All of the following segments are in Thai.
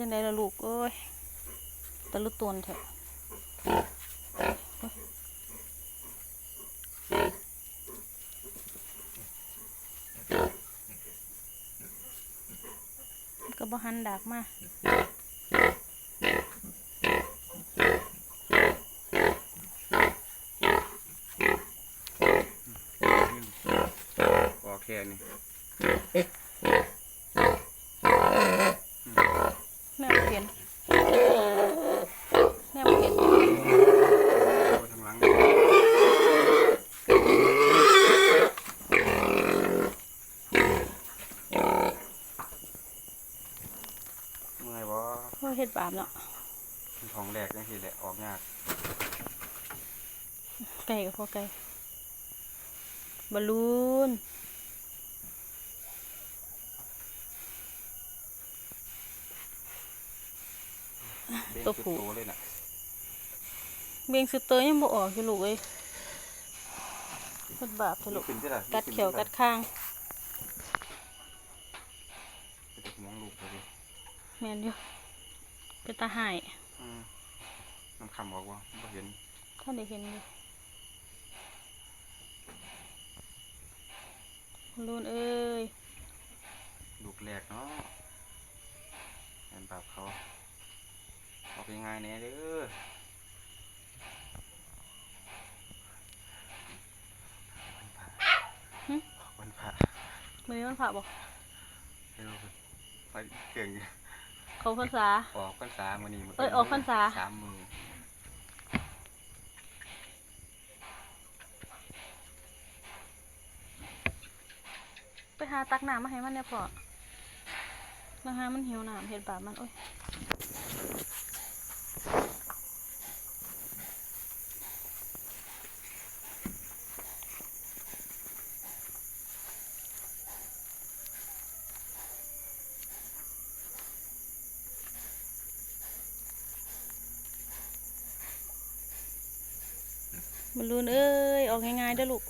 จังไดล่ะลูกเอ้ยตะลุตนเถอะก็บ่หันดากมาออกแค่นี้ แม่บ่ เห็นแม่บ่เห็นเอาทางหลังเมื่อยบ่โอ้ยเฮ็ดบาปเนาะของแรกจังซี่แหละออกยากไก่กับพ่อไก่บอลลูน เบ่ง ตัวสุดผู้โตเลยน่ะเบียงสุดเตยยังบ่ออกอยู่ลูกเอ้ยเฮ็ดบาปเถอะลูกขึ้นที่ล่ะกัดเขียวกัดข้างไปตกมองลูกไปดิแม่นอยู่เป็นตาหายอืมน้ำคำบอกว่าบ่เห็นท่านได้เห็นอยู่บอลลูนเอ้ยลูกแรกเนาะเห็นบาปเขา ออกง่ายๆแน่เด้อวันพระมื้อนี้มันผ่าบ่เร็วไปเก่งเขาพรรษาออกพรรษามื้อนี้มื้เอ้ยออกพรรษาสามมือไปหาตักน้ำมาให้มันเนี่ยพ่อแล้วหามันหิวน้ำเฮ็ดบาปมันโอ้ย บอลลูนเอ้ย ออกง่ายๆเด้อลูก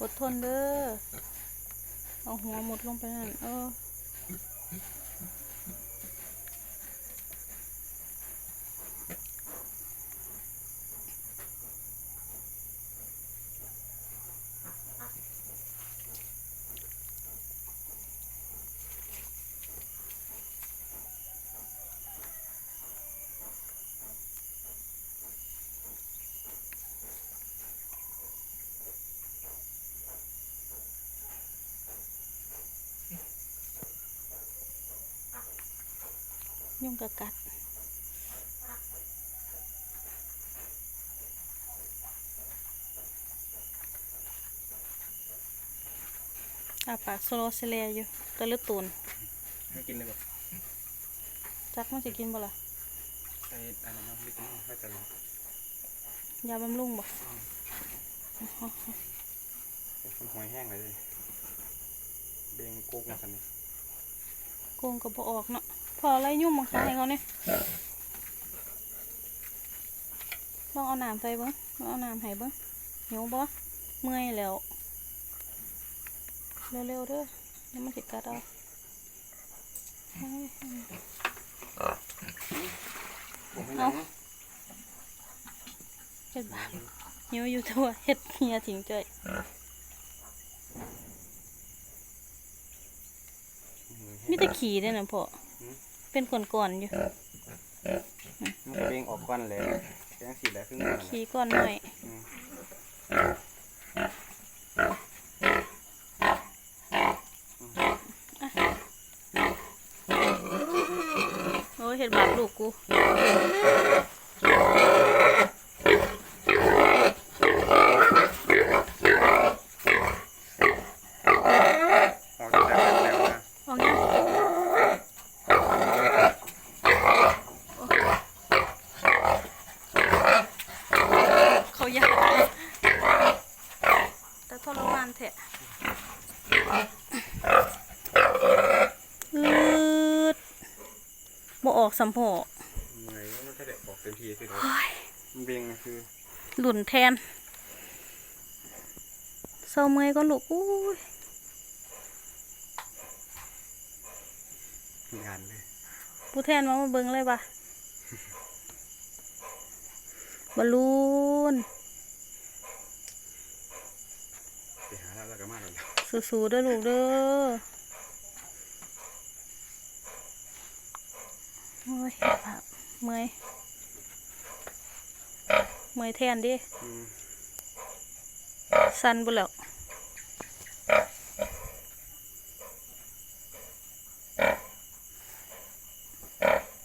อดทนเด้อ เอาหัวหมดลงไปนั่น เออ ยุ่งกับกัด อาปากโซโลเซเลียอยู่ตะลึกตูนให้กินเลยบ่จักมันจะกินบ่ล่ะใส่อันนั้นเนาะลิตรนึงให้แต่ละยาบำรุงบ่เป็นหอยแห้งเลยดิเบงโกกมาสันนี่โกงก็บ่ออกเนาะ พออะไรยุ่งมังคายเขาเนี่ยลองเอาน้ำใส่เบิ้งลองเอาน้ำให้เบิ้งหิวบ่เมื่อยแล้ว เร็วๆเด้อเดี๋ยวมันสิกัดเอาเฮ้ยผมไม่เอานั่งเฮ็ดบาปหิวอยู่ทั่วเฮ็ดเฮียถิงเจ้ยมีแต่ขี่เด้อน่ะพ่อ เป็นก่อนๆอยู่มันเบงออกก้อนเลยแกงสีแหละครึ่งก้อนขี่ก่อนหน่อยอืมโอ้ยเฮ็ดบาปลูกกู ออกจากแล้วแล้วนะ เอาไงเขาอยากแต่ทรมานแท้ อืดบ่ออกสัมพอเมื่อยแล้วมันแค่เด็กออกเต็มที่สิเนาะมันเบงนะคือหลุนแทนเศร้าเมื่อยก็ลูกอุ้ยงานเลยผู้แทนมามาเบิ่งเลยปะบอลลูน ไปหาแล้วแล้วก็มาแล้ว สู้ๆเด้อลูกเด้อโอ้ยแบบเมื่อยเมื่อยแทนดิอืมสั่นบุแล้ว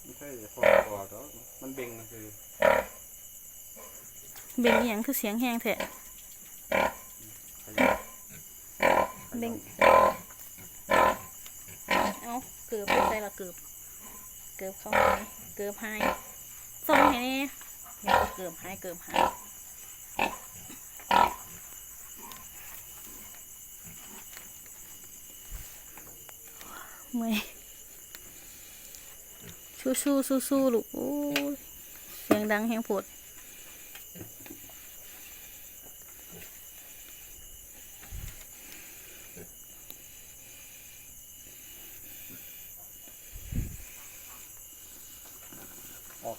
ไม่ใช่พอพอแล้วมันเบ่งมันคือ เบ่งอหย่างคือเสียงแห้งแท้ ขยับ เบ่งเอาเกือบไปใส่ละเกือบเกือบเข้าหายเกือบหายส่งให้นี่เดี๋ยเกือบหายเกือบหายเมื่อยสู้สู้สู้สู้ๆลูกโอ้เสียงดังแหงปวด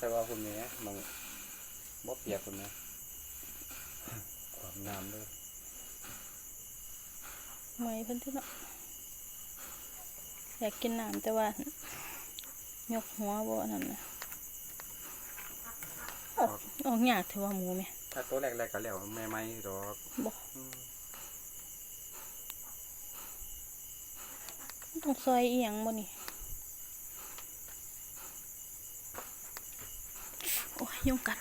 ออกใครว่าคุณเนี้ยมันบ่เปียกคุณเนี้ยความงามเลยเมื่อยเพิ่นที่เนาะอยากกินน้ำแต่ว่ายกหัวบ่นั่นนะออกออกยากถือว่าหมูไหมถ้าตัวแรกๆก็แล้วแม่ไม้ดอกบ่อืมต้องซอยอีหยังบ่นี่ 勇敢